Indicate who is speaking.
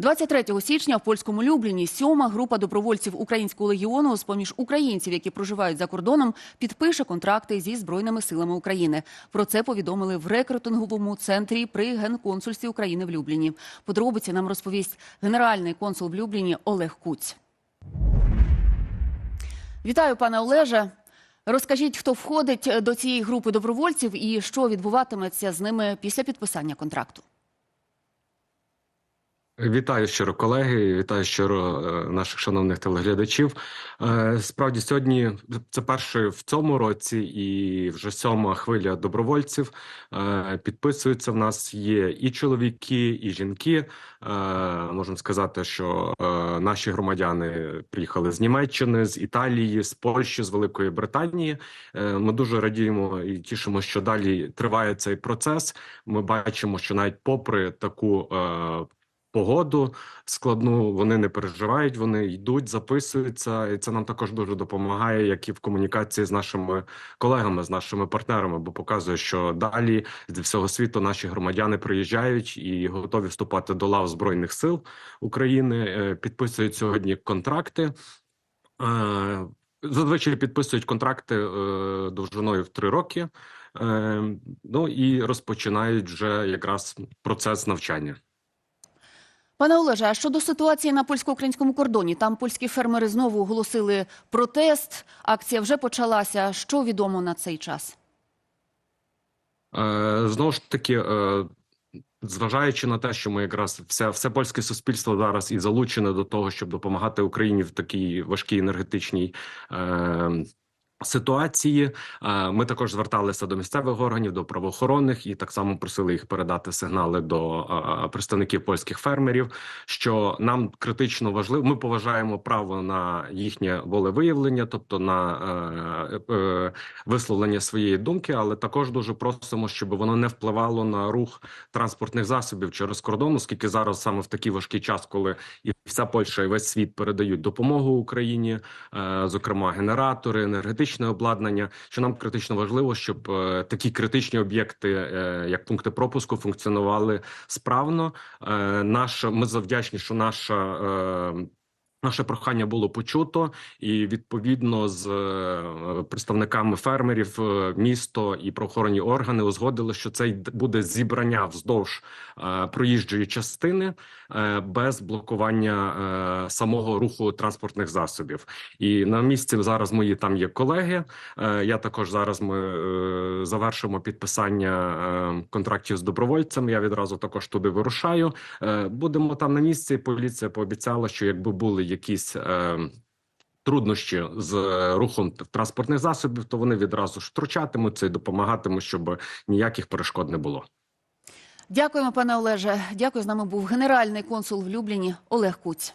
Speaker 1: 23 січня в польському Любліні сьома група добровольців Українського легіону з поміж українців, які проживають за кордоном, підпише контракти зі збройними силами України. Про це повідомили в рекрутинговому центрі при генконсульстві України в Любліні. Подробиці нам розповість генеральний консул в Любліні Олег Куць. Вітаю, пане Олеже. Розкажіть, хто входить до цієї групи добровольців і що відбуватиметься з ними після підписання контракту.
Speaker 2: Вітаю щиро колеги, вітаю щиро е, наших шановних телеглядачів. Е, Справді, сьогодні це перший в цьому році, і вже сьома хвиля добровольців е, підписуються. В нас є і чоловіки, і жінки. Можемо сказати, що наші громадяни приїхали з Німеччини, з Італії, з Польщі, з Великої Британії. Ми дуже радіємо і тішимо, що далі триває цей процес. Ми бачимо, що навіть попри таку погоду складну. Вони не переживають, вони йдуть, записуються, і це нам також дуже допомагає, як і в комунікації з нашими колегами, з нашими партнерами, бо показує, що далі зі всього світу наші громадяни приїжджають і готові вступати до лав збройних сил України. е, Підписують сьогодні контракти. Е, Зазвичай підписують контракти е, довжиною в три роки. Е, Ну і розпочинають вже якраз процес навчання.
Speaker 1: Пане Олеже, а щодо ситуації на польсько-українському кордоні, там польські фермери знову оголосили протест. Акція вже почалася. Що відомо на цей час?
Speaker 2: Е, Знову ж таки, е, зважаючи на те, що ми якраз все, все польське суспільство зараз і залучене до того, щоб допомагати Україні в такій важкій енергетичній. Е, Ситуації Е, ми також зверталися до місцевих органів, до правоохоронних і так само просили їх передати сигнали до е, представників польських фермерів. Що нам критично важливо, ми поважаємо право на їхнє волевиявлення, тобто на е, е, висловлення своєї думки, але також дуже просимо, щоб воно не впливало на рух транспортних засобів через кордон, оскільки зараз саме в такий важкий час, коли і вся Польща, і весь світ передають допомогу Україні, е, зокрема генератори, енергетичне обладнання. Що нам критично важливо, щоб е, такі критичні об'єкти, е, як пункти пропуску, функціонували справно. Е, Наша ми завдячні, що наша. Наше прохання було почуто, і відповідно з е, представниками фермерів е, місто і правоохоронні органи узгодили, що це буде зібрання вздовж е, проїжджої частини без блокування самого руху транспортних засобів. І на місці зараз мої там є колеги. Я також зараз ми завершимо підписання контрактів з добровольцями. Я відразу також туди вирушаю. Будемо там на місці. Поліція пообіцяла, що якби були якісь. е, Труднощі з рухом транспортних засобів, то вони відразу ж втручатимуться і допомагатимуть, щоб ніяких перешкод не було.
Speaker 1: Дякуємо, пане Олеже. Дякую. З нами був генеральний консул в Любліні Олег Куць.